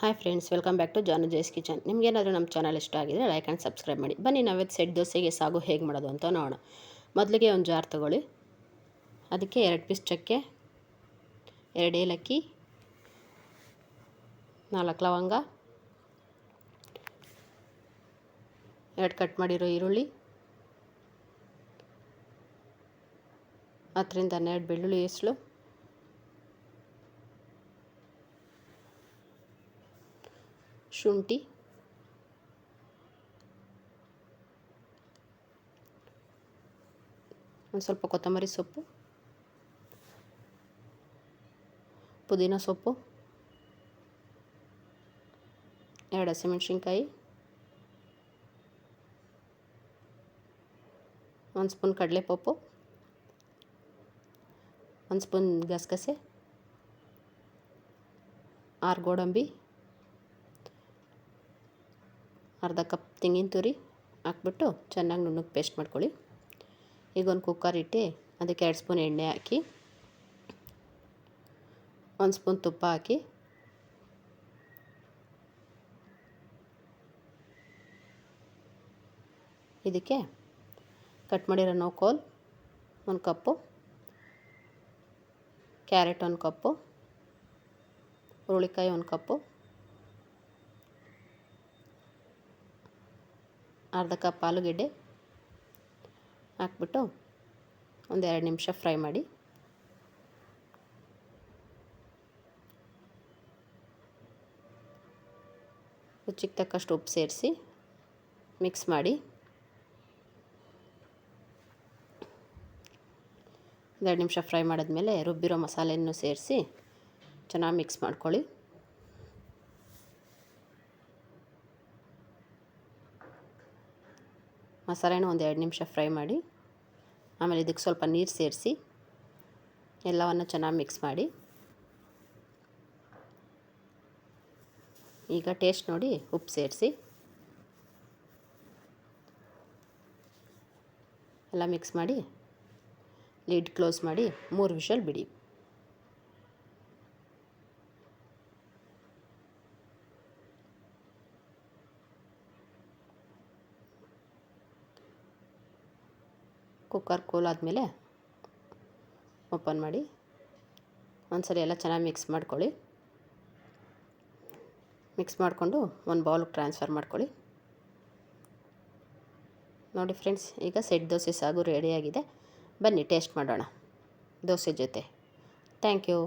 Hi friends welcome back to Janu ಜೈಸ್ kitchen ನಿಮಗೇನಾದರೂ ನಮ್ಮ channel ಇಷ್ಟ ಆಗಿದರೆ ಲೈಕ್ ಆ್ಯಂಡ್ ಸಬ್ಸ್ಕ್ರೈಬ್ ಮಾಡಿ. ಬನ್ನಿ ನಾವಿತ್ತು ಸೆಟ್ ದೋಸೆಗೆ ಸಾಗು ಹೇಗೆ ಮಾಡೋದು ಅಂತ ನೋಡೋಣ. ಮೊದಲಿಗೆ ಒಂದು ಜಾರ್ ತೊಗೊಳ್ಳಿ. ಅದಕ್ಕೆ ಎರಡು ಪೀಸ್ ಚಕ್ಕೆ, ಎರಡು ಏಲಕ್ಕಿ, ನಾಲ್ಕು ಲವಂಗ, ಎರಡು ಕಟ್ ಮಾಡಿರೋ ಈರುಳ್ಳಿ, ಹತ್ತರಿಂದ ಹನ್ನೆರಡು ಬೆಳ್ಳುಳ್ಳಿ ಹೆಸಳು ಶುಂಠಿ. ಒಂದು ಸ್ವಲ್ಪ ಕೊತ್ತಂಬರಿ ಸೊಪ್ಪು. ಪುದೀನ ಸೊಪ್ಪು. ಎರಡು ಹಸಿಮೆಣ್ಸಿನ್ಕಾಯಿ. ಒಂದು ಸ್ಪೂನ್ ಕಡಲೆಪಪ್ಪು. ಒಂದು ಸ್ಪೂನ್ ಗಸಗಸೆ. ಆರು ಗೋಡಂಬಿ. ಅರ್ಧ ಕಪ್ ತೆಂಗಿನ ತುರಿ ಹಾಕ್ಬಿಟ್ಟು ಚೆನ್ನಾಗಿ ನುಣ್ಣಗೆ ಪೇಸ್ಟ್ ಮಾಡ್ಕೊಳ್ಳಿ. ಈಗ ಒಂದು ಕುಕ್ಕರ್ ಇಟ್ಟು ಅದಕ್ಕೆ ಎರಡು ಸ್ಪೂನ್ ಎಣ್ಣೆ ಹಾಕಿ, ಒಂದು ಸ್ಪೂನ್ ತುಪ್ಪ ಹಾಕಿ, ಇದಕ್ಕೆ ಕಟ್ ಮಾಡಿರೋ ನೋಕೋಲ್ ಒಂದು ಕಪ್ಪು, ಕ್ಯಾರೆಟ್ ಒಂದು ಕಪ್ಪು, ಹುರುಳಿಕಾಯಿ ಒಂದು ಕಪ್ಪು ಅರ್ಧ ಕಪ್ ಆಲೂಗೆಡ್ಡೆ ಹಾಕ್ಬಿಟ್ಟು ಒಂದು ಎರಡು ನಿಮಿಷ ಫ್ರೈ ಮಾಡಿ. ರುಚಿಗೆ ತಕ್ಕಷ್ಟು ಉಪ್ಪು ಸೇರಿಸಿ ಮಿಕ್ಸ್ ಮಾಡಿ. ಎರಡು ನಿಮಿಷ ಫ್ರೈ ಮಾಡಿದ್ಮೇಲೆ ರುಬ್ಬಿರೋ ಮಸಾಲೆಯನ್ನು ಸೇರಿಸಿ ಚೆನ್ನಾಗಿ ಮಿಕ್ಸ್ ಮಾಡ್ಕೊಳ್ಳಿ. ಮಸಾಲೆನ ಒಂದು ಎರಡು ನಿಮಿಷ ಫ್ರೈ ಮಾಡಿ, ಆಮೇಲೆ ಇದಕ್ಕೆ ಸ್ವಲ್ಪ ನೀರು ಸೇರಿಸಿ, ಎಲ್ಲವನ್ನು ಚೆನ್ನಾಗಿ ಮಿಕ್ಸ್ ಮಾಡಿ. ಈಗ ಟೇಸ್ಟ್ ನೋಡಿ, ಉಪ್ಪು ಸೇರಿಸಿ. ಎಲ್ಲ ಮಿಕ್ಸ್ ಮಾಡಿ, ಲಿಡ್ ಕ್ಲೋಸ್ ಮಾಡಿ, ಮೂರು ವಿಷಲ್ ಬಿಡಿ. ಕುಕ್ಕರ್ ಕೂಲ್ ಆದಮೇಲೆ ಓಪನ್ ಮಾಡಿ ಒಂದ್ಸರಿ ಎಲ್ಲ ಚೆನ್ನಾಗಿ ಮಿಕ್ಸ್ ಮಾಡ್ಕೊಳ್ಳಿ. ಮಿಕ್ಸ್ ಮಾಡಿಕೊಂಡು ಒಂದು ಬೌಲ್ಗೆ ಟ್ರಾನ್ಸ್ಫರ್ ಮಾಡ್ಕೊಳ್ಳಿ. ನೋಡಿ ಫ್ರೆಂಡ್ಸ್, ಈಗ ಸೆಟ್ ದೋಸೆ ಸಾಗು ರೆಡಿಯಾಗಿದೆ ಬನ್ನಿ ಟೇಸ್ಟ್ ಮಾಡೋಣ ದೋಸೆ ಜೊತೆ. Thank you.